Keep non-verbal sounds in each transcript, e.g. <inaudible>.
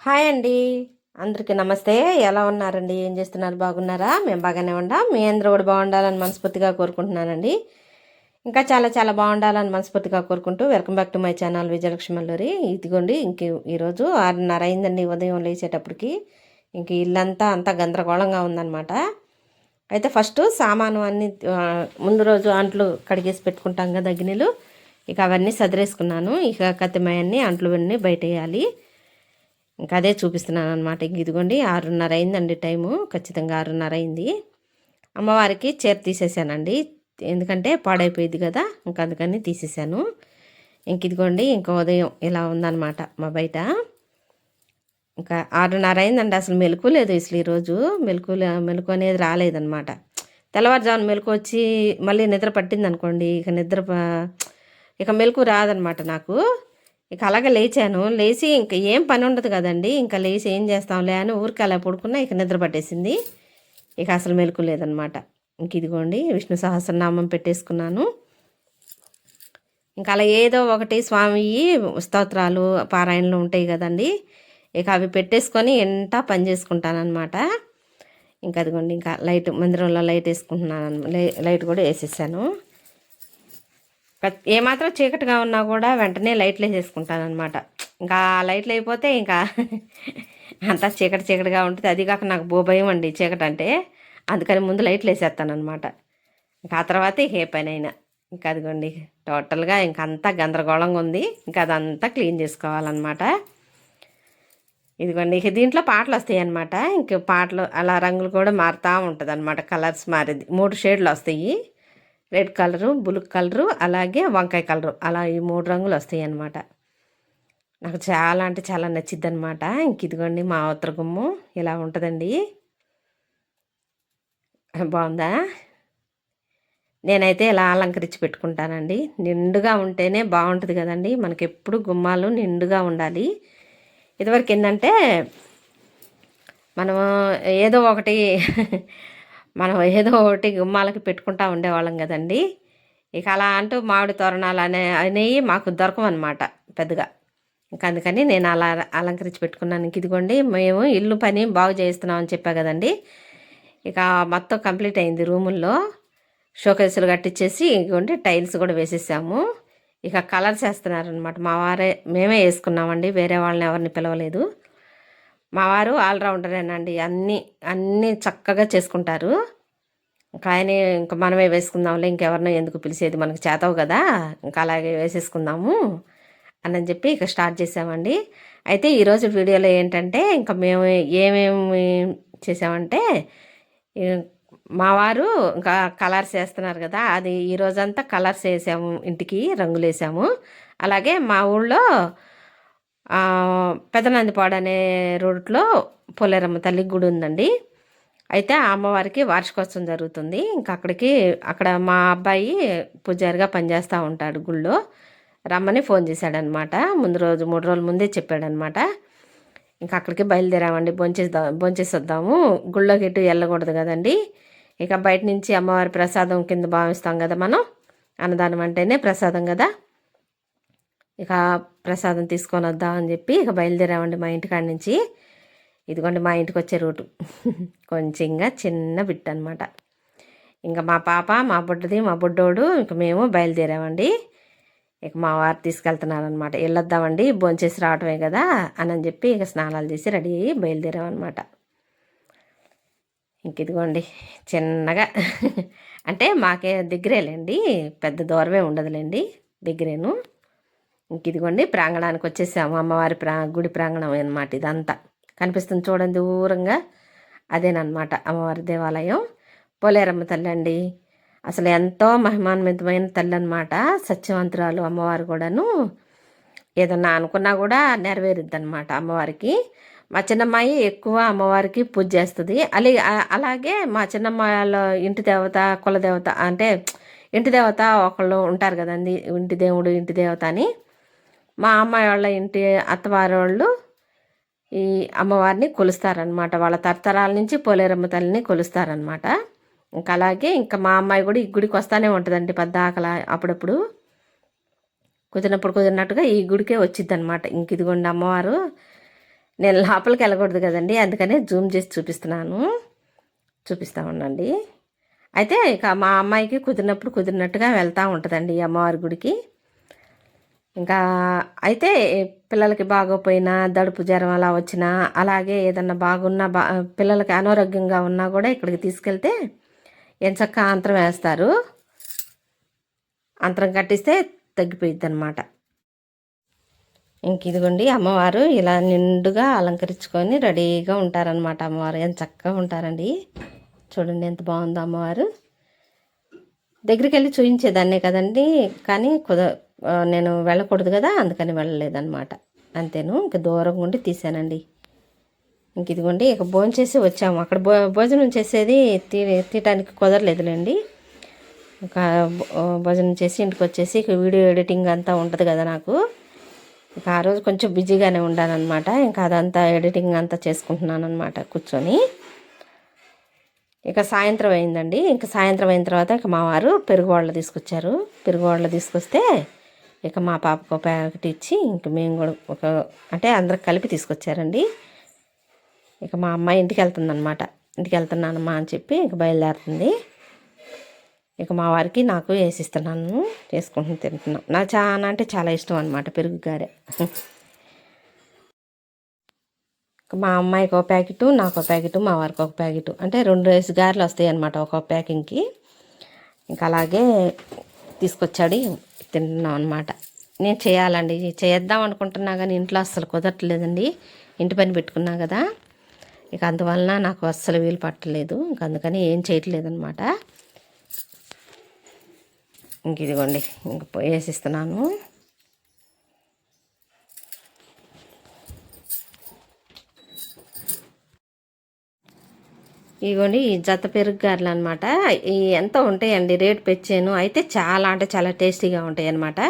Hi అండి. అందరికీ నమస్తే. ఎలా ఉన్నారండి? ఏం చేస్తున్నారు? బాగున్నారా? మేము బాగానే ఉండా. మీ అందరూ కూడా బాగుండాలని మనస్ఫూర్తిగా కోరుకుంటున్నానండి. ఇంకా చాలా చాలా బాగుండాలని మనస్ఫూర్తిగా కోరుకుంటూ welcome back to my channel విజయలక్ష్మల్లూరి ఇదిగోండి ఇంక ఈరోజు ఆరున్నర అయిందండి ఉదయం లేచేటప్పటికి. ఇంక ఇల్లంతా అంతా గందరగోళంగా ఉందన్నమాట. అయితే ఫస్ట్ సామాను అన్ని ముందు రోజు అంట్లు కడిగేసి పెట్టుకుంటాం కదా గిన్నెలు. ఇక అవన్నీ సదిరేసుకున్నాను. ఇక కత్తిమయన్ని అంట్లు అన్నీ బయట వేయాలి ఇంకా అదే చూపిస్తున్నాను అనమాట ఇంక ఇదిగోండి ఆరున్నర అయిందండి టైము. ఖచ్చితంగా ఆరున్నర అయింది. అమ్మవారికి చీర తీసేసానండి. ఎందుకంటే పాడైపోయింది కదా ఇంకా అందుకని తీసేసాను. ఇంక ఇదిగోండి ఇంకా ఉదయం ఇలా ఉందన్నమాట మా బయట. ఇంకా ఆరున్నర అయిందండి అసలు మెలకు లేదు అసలు ఈరోజు మెలకు మెలకు అనేది రాలేదన్నమాట. తెల్లవారుజామున మెలకు వచ్చి మళ్ళీ నిద్ర పట్టింది అనుకోండి ఇక నిద్ర ఇక మెలకు రాదనమాట నాకు. ఇక అలాగే లేచాను. లేచి ఇంక ఏం పని ఉండదు కదండి. ఇంకా లేచి ఏం చేస్తాంలే అని ఊరికి అలా పడుకున్నా ఇక నిద్ర పట్టేసింది. ఇక అసలు మెలకు లేదనమాట. ఇంక ఇదిగోండి విష్ణు సహస్రనామం పెట్టేసుకున్నాను. ఇంకా అలా ఏదో ఒకటి స్వామి స్తోత్రాలు పారాయణలు ఉంటాయి కదండి. ఇక అవి పెట్టేసుకొని ఎంట పని చేసుకుంటానమాట ఇంకా అదిగోండి ఇంకా లైట్ మందిరంలో లైట్ వేసుకుంటున్నాను లైట్ కూడా వేసేసాను. ఏమాత్రం చీకటిగా ఉన్నా కూడా వెంటనే లైట్లు వేసేసుకుంటాను అనమాట ఇంకా లైట్లు అయిపోతే ఇంకా <laughs> అంతా చీకటి చీకటిగా ఉంటుంది. అది కాక నాకు భూభయం అండి చీకటి అంటే. అందుకని ముందు లైట్లు వేసేస్తాను అనమాట ఇంకా ఆ తర్వాత ఏ పని అయినా ఇంకా అదిగోండి టోటల్గా ఇంకా అంతా గందరగోళంగా ఉంది. ఇంకా అదంతా క్లీన్ చేసుకోవాలన్నమాట. ఇదిగోండి ఇక దీంట్లో పాటలు వస్తాయి అనమాట ఇంక పాటలు అలా రంగులు కూడా మారుతూ ఉంటుంది అనమాట కలర్స్ మారేది. మూడు షేడ్లు వస్తాయి. రెడ్ కలరు బ్లూ కలరు అలాగే వంకాయ కలరు. అలా ఈ మూడు రంగులు వస్తాయి అన్నమాట. నాకు చాలా అంటే చాలా నచ్చిద్ది అనమాట ఇంక ఇదిగోండి మా అవతల గుమ్ము. ఇలా ఉంటుందండి. బాగుందా? నేనైతే ఇలా అలంకరించి పెట్టుకుంటానండి. నిండుగా ఉంటేనే బాగుంటుంది కదండి. మనకి ఎప్పుడు గుమ్మాలు నిండుగా ఉండాలి. ఇదివరకు ఏంటంటే మనము ఏదో ఒకటి మనం ఏదో ఒకటి గుమ్మాలకి పెట్టుకుంటా ఉండేవాళ్ళం కదండి. ఇక అలా అంటూ మామిడి తోరణాలు అనే అనేవి మాకు దొరకవన్నమాట పెద్దగా. ఇంకా అందుకని నేను అలా అలంకరించి పెట్టుకున్నాను. ఇంక ఇదిగోండి మేము ఇల్లు పని బాగు చేయిస్తున్నామని చెప్పా కదండి. ఇక మొత్తం కంప్లీట్ అయింది రూముల్లో. షోకేసులు కట్టించేసి ఇంకోండి టైల్స్ కూడా వేసేసాము. ఇక కలర్స్ వేస్తున్నారనమాట మా వారే మేమే వేసుకున్నామండి. వేరే వాళ్ళని ఎవరిని పిలవలేదు. మా వారు ఆల్రౌండరేనండి. అన్నీ అన్నీ చక్కగా చేసుకుంటారు. ఇంకా ఆయన ఇంకా మనమే వేసుకుందాంలే ఇంకెవరినో ఎందుకు పిలిచేది మనకు చేతవు కదా ఇంకా అలాగే వేసేసుకుందాము అని చెప్పి ఇక స్టార్ట్ చేసామండి. అయితే ఈరోజు వీడియోలో ఏంటంటే ఇంకా మేము ఏమేమి చేసామంటే మా వారు ఇంకా కలర్స్ వేస్తున్నారు కదా అది ఈ రోజంతా కలర్స్ వేసాము ఇంటికి రంగులు వేసాము అలాగే మా ఊళ్ళో పెదనందిపాడు అనే రోడ్లో పోలేరమ్మ తల్లి గుడి ఉందండి. అయితే ఆ అమ్మవారికి వార్షికోత్సవం జరుగుతుంది. ఇంకా అక్కడికి అక్కడ మా అబ్బాయి పూజారిగా పనిచేస్తూ ఉంటాడు గుళ్ళో. రమ్మని ఫోన్ చేశాడనమాట. ముందు రోజు మూడు రోజుల ముందే చెప్పాడనమాట. ఇంకా అక్కడికి బయలుదేరామండి. భోంచేద్దాం భోంచేసొద్దాము. గుళ్ళోకి ఇటు వెళ్ళకూడదు కదండి. ఇక బయట నుంచి అమ్మవారి ప్రసాదం కింద భావిస్తాం కదా మనం. అన్నదానం అంటేనే ప్రసాదం కదా. ఇక ప్రసాదం తీసుకొని వద్దాం అని చెప్పి ఇక బయలుదేరామండి మా ఇంటికాడ నుంచి. ఇదిగోండి మా ఇంటికి వచ్చే రూటు. <laughs> కొంచెంగా చిన్న బిట్ అనమాట ఇంకా మా పాప మా బుడ్డది మా బుడ్డోడు ఇంక మేము బయలుదేరామండి. ఇక మా వారు తీసుకెళ్తున్నారనమాట వెళ్ళొద్దామండి భోంచేసి రావటమే కదా అని అని చెప్పి ఇక స్నానాలు చేసి రెడీ అయ్యి బయలుదేరామన్నమాట. ఇంక ఇదిగోండి చిన్నగా. <laughs> అంటే మాకే దగ్గరేలేండి పెద్ద దూరమే ఉండదులేండి దగ్గరేను. ఇంక ఇదిగోండి ప్రాంగణానికి వచ్చేసాము. అమ్మవారి ప్రా గుడి ప్రాంగణం అనమాట ఇదంతా. కనిపిస్తుంది చూడండి దూరంగా. అదేనమాట అమ్మవారి దేవాలయం. పోలేరమ్మ తల్లి అండి. అసలు ఎంతో మహిమాన్వితమైన తల్లి అనమాట సత్యవంతురాలు అమ్మవారు కూడాను. ఏదన్నా అనుకున్నా కూడా నెరవేరుద్ది అనమాట అమ్మవారికి. మా చిన్నమ్మాయి ఎక్కువ అమ్మవారికి పూజ చేస్తుంది. అలీ అలాగే మా చిన్నమ్మాయి ఇంటి దేవత కుల దేవత అంటే ఇంటి దేవత ఒకళ్ళు ఉంటారు కదండి. ఇంటి దేవుడు ఇంటి దేవత అని. మా అమ్మాయి వాళ్ళ ఇంటి అత్తవారి వాళ్ళు ఈ అమ్మవారిని కొలుస్తారనమాట వాళ్ళ తరతరాల నుంచి పోలేరమ్మ తల్లిని కొలుస్తారనమాట ఇంకా అలాగే ఇంకా మా అమ్మాయి కూడా ఈ గుడికి వస్తానే ఉంటుందండి పద్దాకలా అప్పుడప్పుడు. కుదిరినప్పుడు కుదిరినట్టుగా ఈ గుడికే వచ్చింది అనమాట ఇంక ఇదిగోండి అమ్మవారు నేను లోపలికి వెళ్ళకూడదు కదండి అందుకనే జూమ్ చేసి చూపిస్తున్నాను. చూపిస్తా ఉండండి. అయితే ఇక మా అమ్మాయికి కుదిరినప్పుడు కుదిరినట్టుగా వెళ్తూ ఉంటుందండి ఈ అమ్మవారి గుడికి. ఇంకా అయితే పిల్లలకి బాగోపోయినా దడుపు జ్వరం అలా వచ్చినా అలాగే ఏదన్నా బాగున్నా బా పిల్లలకి అనారోగ్యంగా ఉన్నా కూడా ఇక్కడికి తీసుకెళ్తే ఎంచక్క అంతరం వేస్తారు. అంతరం కట్టిస్తే తగ్గిపోయిద్ది అనమాట ఇంక ఇదిగోండి అమ్మవారు ఇలా నిండుగా అలంకరించుకొని రెడీగా ఉంటారనమాట అమ్మవారు. ఎంత చక్కగా ఉంటారండి. చూడండి ఎంత బాగుందో అమ్మవారు. దగ్గరికి వెళ్ళి చూపించేదాన్నే కదండి. కానీ కుద నేను వెళ్ళకూడదు కదా అందుకని వెళ్ళలేదన్నమాట. అంతేను ఇంకా దూరంగా ఉండి తీసానండి. ఇంక ఇదిగోండి ఇక భోజనం చేసి వచ్చాము. అక్కడ భో భోజనం చేసేది తీ తీయటానికి కుదరలేదులేండి. ఇంకా భోజనం చేసి ఇంటికి వచ్చేసి ఇక వీడియో ఎడిటింగ్ అంతా ఉంటుంది కదా నాకు. ఇంకా ఆ రోజు కొంచెం బిజీగానే ఉండాలన్నమాట ఇంకా అదంతా ఎడిటింగ్ అంతా చేసుకుంటున్నాను అనమాట కూర్చొని. ఇక సాయంత్రం అయిందండి. ఇంకా సాయంత్రం అయిన తర్వాత ఇక మా వారు పెరుగు వాళ్ళ తీసుకొచ్చారు. పెరుగు వాళ్ళ తీసుకొస్తే ఇక మా పాపకు ఒక ప్యాకెట్ ఇచ్చి ఇంక మేము కూడా ఒక అంటే అందరికి కలిపి తీసుకొచ్చారండి. ఇక మా అమ్మాయి ఇంటికి వెళ్తుందనమాట ఇంటికి వెళ్తున్నానమ్మా అని చెప్పి ఇక బయలుదేరుతుంది. ఇక మా వారికి నాకు వేసిస్తున్నాను చేసుకుంటుని తింటున్నాం. నాకు చాలా అంటే చాలా ఇష్టం అనమాట పెరుగు గారె. మా అమ్మాయికి ఒక ప్యాకెట్ నాకు ఒక ప్యాకెట్ మా వారికి ఒక ప్యాకెట్. అంటే రెండు రైస్ గారెలు వస్తాయి అనమాట ఒక ప్యాకింగ్కి. ఇంకా అలాగే తీసుకొచ్చాడు తింటున్నాం అనమాట నేను చేయాలండి. చేద్దాం అనుకుంటున్నా కానీ ఇంట్లో అస్సలు కుదరట్లేదండి. ఇంటి పని పెట్టుకున్నా కదా. ఇక అందువలన నాకు అస్సలు వీలు పట్టలేదు. ఇంక అందుకని ఏం చేయట్లేదు అనమాట ఇంక ఇదిగోండి. ఇంక వేసిస్తున్నాను ఇదిగోండి ఈ జత పెరుగు గారెలు అనమాట ఎంత ఉంటాయండి రేటు పెంచాను. అయితే చాలా అంటే చాలా టేస్టీగా ఉంటాయి అనమాట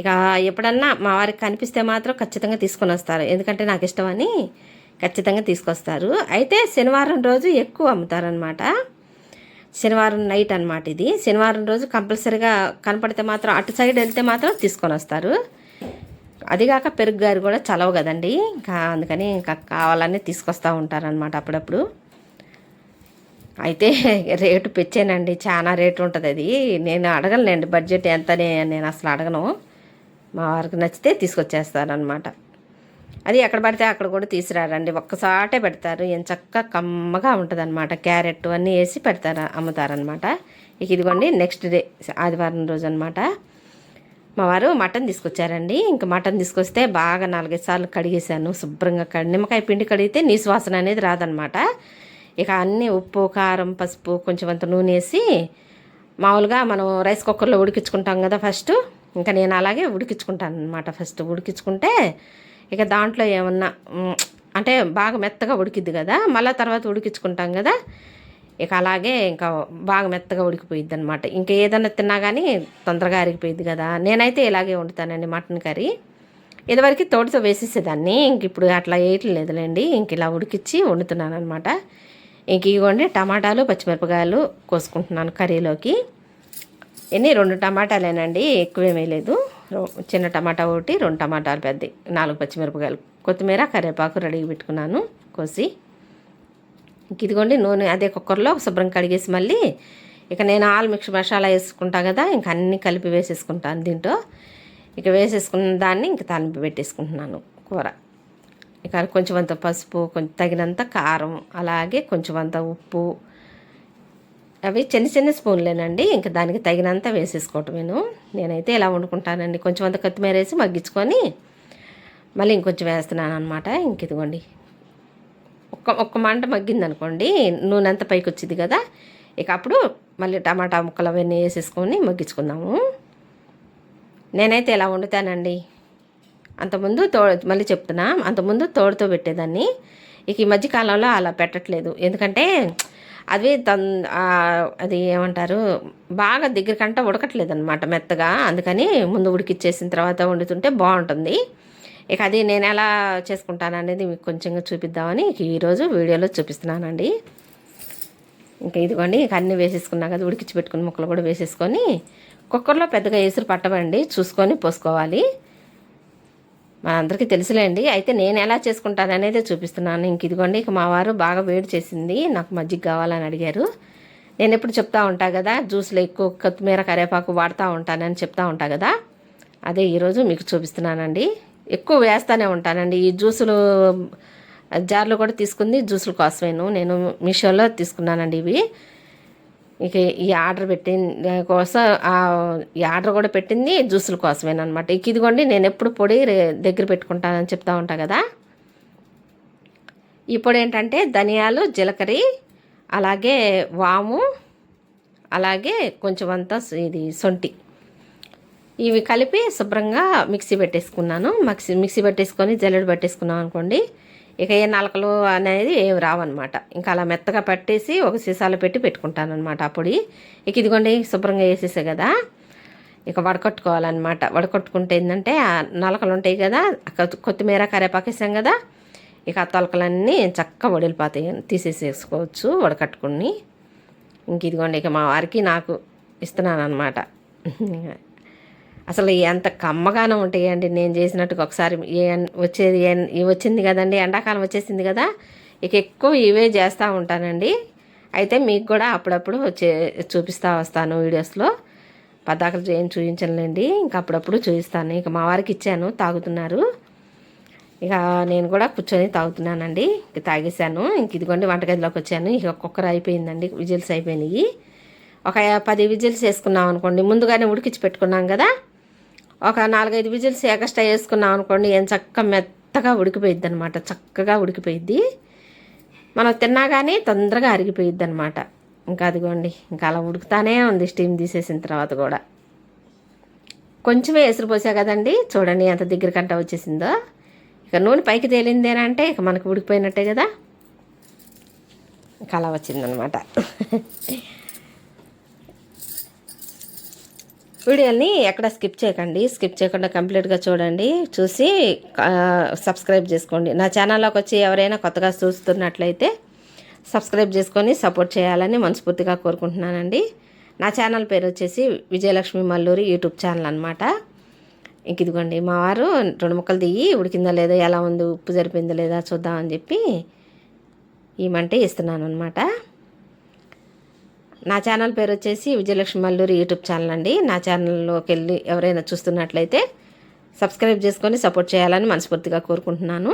ఇక ఎప్పుడన్నా మా వారికి కనిపిస్తే మాత్రం ఖచ్చితంగా తీసుకొని వస్తారు. ఎందుకంటే నాకు ఇష్టమని ఖచ్చితంగా తీసుకొస్తారు. అయితే శనివారం రోజు ఎక్కువ అమ్ముతారనమాట శనివారం నైట్ అనమాట ఇది. శనివారం రోజు కంపల్సరీగా కనపడితే మాత్రం అటు సైడ్ వెళ్తే మాత్రం తీసుకొని వస్తారు. అదిగాక పెరుగు గారు కూడా చలవు కదండి. ఇంకా అందుకని ఇంకా కావాలని తీసుకొస్తూ ఉంటారనమాట అప్పుడప్పుడు. అయితే <laughs> రేటు పెంచానండి. చాలా రేటు ఉంటుంది అది. నేను అడగలేండి బడ్జెట్ ఎంతనే నేను అసలు అడగను. మా వారికి నచ్చితే తీసుకొచ్చేస్తారనమాట అది ఎక్కడ పడితే అక్కడ కూడా తీసుకురారండి. ఒక్కసాటే పెడతారు. ఏం చక్కగా కమ్మగా ఉంటుంది అనమాట క్యారెట్ అన్నీ వేసి పెడతారు అమ్ముతారనమాట ఇక ఇదిగోండి నెక్స్ట్ డే ఆదివారం రోజు అనమాట మా వారు మటన్ తీసుకొచ్చారండి. ఇంకా మటన్ తీసుకొస్తే బాగా నాలుగైదు సార్లు కడిగేశాను. శుభ్రంగా కడి నిమ్మకాయ పిండి కడిగితే నీసు వాసన అనేది రాదనమాట ఇక అన్నీ ఉప్పు కారం పసుపు కొంచెం అంత నూనె వేసి మామూలుగా మనం రైస్ కుక్కర్లో ఉడికించుకుంటాం కదా ఫస్ట్. ఇంకా నేను అలాగే ఉడికించుకుంటాను అనమాట ఫస్ట్. ఉడికించుకుంటే ఇక దాంట్లో ఏమన్నా అంటే బాగా మెత్తగా ఉడికిద్ది కదా మళ్ళీ తర్వాత ఉడికించుకుంటాం కదా ఇక అలాగే ఇంకా బాగా మెత్తగా ఉడికిపోయిద్ది అనమాట ఇంకా ఏదైనా తిన్నా కానీ తొందరగా అరిగిపోయింది కదా. నేనైతే ఇలాగే వండుతానండి మటన్ కర్రీ. ఇదివరకు తోటతో వేసేసేదాన్ని. ఇంక ఇప్పుడు అట్లా వేయట్లేదులేండి ఇంక ఇలా ఉడికిచ్చి వండుతున్నాను అనమాట ఇంక ఇవ్వండి టమాటాలు పచ్చిమిరపకాయలు కోసుకుంటున్నాను కర్రీలోకి. ఎన్ని? రెండు టమాటాలేనండి ఎక్కువేమీ లేదు. చిన్న టమాటా ఒకటి రెండు టమాటాలు పెద్దవి నాలుగు పచ్చిమిరపకాయలు. కొత్తిమీర కరివేపాకు రెడీగా పెట్టుకున్నాను కోసి. ఇంక ఇదిగోండి నూనె అదే కుక్కర్లో శుభ్రం కడిగేసి మళ్ళీ ఇక నేను ఆల్ మిక్స్ మసాలా వేసుకుంటా కదా ఇంక అన్నీ కలిపి వేసేసుకుంటాను దీంట్లో. ఇక వేసేసుకున్న దాన్ని ఇంక తాలింపు పెట్టేసుకుంటున్నాను కూర. ఇక కొంచెం అంత పసుపు కొంచెం తగినంత కారం అలాగే కొంచెం అంత ఉప్పు. అవి చిన్న చిన్న స్పూన్లేనండి. ఇంకా దానికి తగినంత వేసేసుకోవటమేను నేనైతే ఇలా వండుకుంటానండి. కొంచెం అంత కొత్తిమీర వేసి మగ్గించుకొని మళ్ళీ ఇంకొంచెం వేస్తున్నాను అనమాట ఇంక ఇదిగోండి. ఒక్క ఒక్క మంట మగ్గింది అనుకోండి నూనె అంత పైకి వచ్చింది కదా. ఇక అప్పుడు మళ్ళీ టమాటా ముక్కలు అవన్నీ వేసేసుకొని మగ్గించుకుందాము. నేనైతే ఇలా వండుతానండి. అంతకుముందు తో మళ్ళీ చెప్తున్నా అంతకుముందు తోడుతో పెట్టేదాన్ని. ఇక ఈ మధ్యకాలంలో అలా పెట్టట్లేదు. ఎందుకంటే అది తన్ అది ఏమంటారు బాగా దగ్గరకంట ఉడకట్లేదు అనమాట మెత్తగా. అందుకని ముందు ఉడికిచ్చేసిన తర్వాత వండుతుంటే బాగుంటుంది. ఇక అది నేను ఎలా చేసుకుంటాను అనేది మీకు కొంచెంగా చూపిద్దామని ఇక ఈరోజు వీడియోలో చూపిస్తున్నానండి. ఇంకా ఇదిగోండి ఇక అన్నీ వేసేసుకున్నా కదా ఉడికించి పెట్టుకుని ముక్కలు కూడా వేసేసుకొని కుక్కర్లో పెద్దగా ఎసురు పట్టవండి చూసుకొని పోసుకోవాలి. మనందరికీ తెలుసులేండి. అయితే నేను ఎలా చేసుకుంటాను అనేది చూపిస్తున్నాను. ఇంక ఇదిగోండి ఇక మా వారు బాగా వేడి చేసింది. నాకు మజ్జిగ కావాలని అడిగారు. నేను ఎప్పుడు చెప్తా ఉంటా కదా జ్యూస్లో ఎక్కువ కొత్తిమీర కరివేపాకు వాడుతూ ఉంటానని చెప్తా ఉంటా కదా. అదే ఈరోజు మీకు చూపిస్తున్నానండి. ఎక్కువ వేస్తూనే ఉంటానండి. ఈ జ్యూసులు జార్లు కూడా తీసుకుంది జ్యూసుల కోసమేను. నేను మీషోలో తీసుకున్నానండి ఇవి. ఇక ఈ ఆర్డర్ పెట్టింది కోసం ఈ ఆర్డర్ కూడా పెట్టింది జ్యూసుల కోసమేనమాట ఇక ఇదిగోండి నేను ఎప్పుడు పొడి దగ్గర పెట్టుకుంటానని చెప్తా ఉంటా కదా. ఈ పొడి ఏంటంటే ధనియాలు జీలకర్ర అలాగే వాము అలాగే కొంచెం అంతా ఇది సొంటి. ఇవి కలిపి శుభ్రంగా మిక్సీ పెట్టేసుకున్నాను. మిక్సీ మిక్సీ పెట్టేసుకొని జల్లెడ పెట్టేసుకున్నాం అనుకోండి ఇక ఏ నలకలు అనేది ఏమి రావన్నమాట. ఇంకా అలా మెత్తగా పట్టేసి ఒక సీసాలో పెట్టి పెట్టుకుంటాను అనమాట ఆ పొడి. ఇక ఇదిగోండి శుభ్రంగా వేసేసే కదా. ఇక వడకట్టుకోవాలన్నమాట. వడకట్టుకుంటే ఏంటంటే ఆ నలకలు ఉంటాయి కదా కొత్తిమీర కరేపాకు వేసాం కదా ఇక ఆ తొలకలన్నీ చక్కగా వడిలిపోతాయి. తీసేసేసుకోవచ్చు వడకట్టుకుని. ఇంక ఇదిగోండి ఇక మా వారికి నాకు ఇస్తున్నాను అనమాట అసలు ఎంత కమ్మగానే ఉంటాయండి నేను చేసినట్టుగా ఒకసారి వచ్చేది వచ్చింది కదండి ఎండాకాలం వచ్చేసింది కదా ఇక ఎక్కువ ఇవే చేస్తూ ఉంటానండి. అయితే మీకు కూడా అప్పుడప్పుడు వచ్చే చూపిస్తూ వస్తాను వీడియోస్లో. పద్దాకలు ఏం చూపించలేండి ఇంకా అప్పుడప్పుడు చూపిస్తాను ఇక మా వారికి ఇచ్చాను తాగుతున్నారు. ఇక నేను కూడా కూర్చొని తాగుతున్నానండి. ఇక తాగేశాను. ఇంక ఇదిగోండి వంటగదిలోకి వచ్చాను. ఇక కుక్కర్ అయిపోయిందండి విజిల్స్ అయిపోయినాయి. ఒక పది విజిల్స్ వేసుకున్నాం అనుకోండి ముందుగానే ఉడికించి పెట్టుకున్నాం కదా ఒక నాలుగైదు విజిల్స్ ఎక్స్ట్రా వేసుకున్నాం అనుకోండి ఏం చక్కగా మెత్తగా ఉడికిపోయిద్ది అనమాట చక్కగా ఉడికిపోయిద్ది. మనం తిన్నా కానీ తొందరగా అరిగిపోయిద్ది అనమాట ఇంకా అదిగోండి ఇంకా అలా ఉడుకుతానే ఉంది స్టీమ్ తీసేసిన తర్వాత కూడా. కొంచెమే ఎసురు పోసా కదండి చూడండి ఎంత దగ్గర కంట వచ్చేసిందో. ఇక నూనె పైకి తేలిందేనంటే ఇక మనకు ఉడికిపోయినట్టే కదా. ఇంకా అలా వచ్చిందనమాట వీడియోని ఎక్కడ స్కిప్ చేయకండి. స్కిప్ చేయకుండా కంప్లీట్గా చూడండి. చూసి సబ్స్క్రైబ్ చేసుకోండి. నా ఛానల్లోకి వచ్చి ఎవరైనా కొత్తగా చూస్తున్నట్లయితే సబ్స్క్రైబ్ చేసుకొని సపోర్ట్ చేయాలని మనస్ఫూర్తిగా కోరుకుంటున్నానండి. నా ఛానల్ పేరు వచ్చేసి విజయలక్ష్మి మల్లూరి యూట్యూబ్ ఛానల్ అనమాట ఇంక ఇదిగోండి మా వారు రెండు ముక్కలు దిగి ఉడికిందా లేదా ఎలా ఉంది ఉప్పు జరిపిందా లేదా చూద్దామని చెప్పి ఈ మంటే ఇస్తున్నాను అనమాట నా ఛానల్ పేరు వచ్చేసి విజయలక్ష్మి మల్లూరి యూట్యూబ్ ఛానల్ అండి. నా ఛానల్లోకి వెళ్ళి ఎవరైనా చూస్తున్నట్లయితే సబ్స్క్రైబ్ చేసుకొని సపోర్ట్ చేయాలని మనస్ఫూర్తిగా కోరుకుంటున్నాను.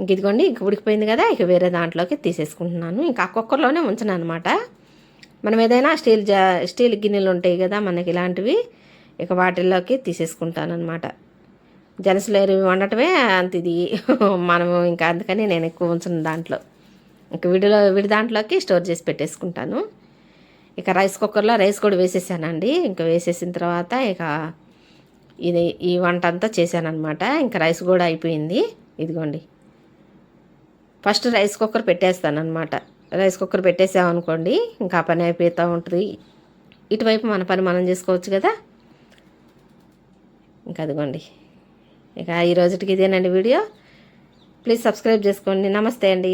ఇంక ఇదిగోండి ఇంక ఉడికిపోయింది కదా ఇక వేరే దాంట్లోకి తీసేసుకుంటున్నాను. ఇంకా ఆ కుక్కర్లోనే ఉంచను అనమాట మనం ఏదైనా స్టీల్ జా స్టీల్ గిన్నెలు ఉంటాయి కదా మనకి ఇలాంటివి ఇక వాటిల్లోకి తీసేసుకుంటాను అనమాట జనసలేరు వండటమే అంత ఇది. మనము ఇంకా అందుకని నేను ఎక్కువ ఉంచును దాంట్లో. ఇంక విడిలో విడి దాంట్లోకి స్టోర్ చేసి పెట్టేసుకుంటాను. ఇక రైస్ కుక్కర్లో రైస్ కూడా వేసేసానండి. ఇంకా వేసేసిన తర్వాత ఇక ఇది ఈ వంట అంతా చేశానమాట ఇంకా రైస్ కూడా అయిపోయింది. ఇదిగోండి. ఫస్ట్ రైస్ కుక్కర్ పెట్టేస్తానమాట రైస్ కుక్కర్ పెట్టేసామనుకోండి ఇంకా పని అయిపోతూ ఉంటుంది. ఇటువైపు మన పని మనం చేసుకోవచ్చు కదా. ఇంకా అదిగోండి. ఇక ఈ రోజుకి ఇదేనండి వీడియో. ప్లీజ్ సబ్స్క్రైబ్ చేసుకోండి. నమస్తే అండి.